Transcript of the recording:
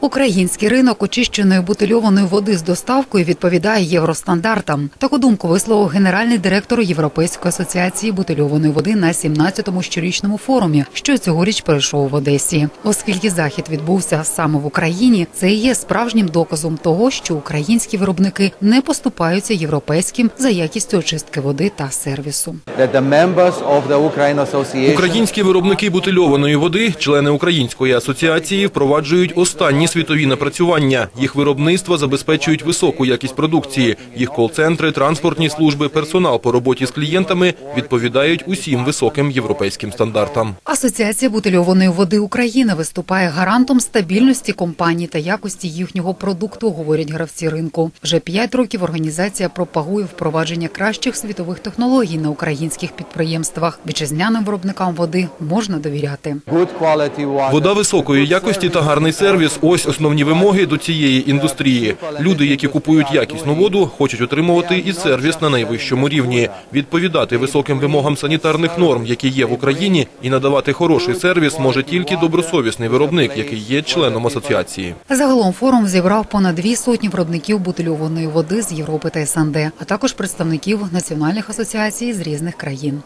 Український ринок очищеної бутильованої води з доставкою відповідає євростандартам. Таку думку висловив генеральний директор Європейської асоціації бутильованої води на 17-му щорічному форумі, що цьогоріч пройшов в Одесі. Оскільки захід відбувся саме в Україні, це є справжнім доказом того, що українські виробники не поступаються європейським за якістю очистки води та сервісу. Українські виробники бутильованої води, члени Української асоціації, впроваджують останні світові напрацювання. Їх виробництва забезпечують високу якість продукції. Їх кол-центри, транспортні служби, персонал по роботі з клієнтами відповідають усім високим європейським стандартам. Асоціація бутильованої води України виступає гарантом стабільності компаній та якості їхнього продукту, говорять гравці ринку. Вже п'ять років організація пропагує впровадження кращих світових технологій на українських підприємствах. Вітчизняним виробникам води можна довіряти. Вода високої якості та гарний сервіс ось основні вимоги до цієї індустрії. Люди, які купують якісну воду, хочуть отримувати і сервіс на найвищому рівні, відповідати високим вимогам санітарних норм, які є в Україні, і надавати хороший сервіс може тільки добросовісний виробник, який є членом асоціації. Загалом форум зібрав понад дві сотні виробників бутильованої води з Європи та СНД, а також представників національних асоціацій з різних країн.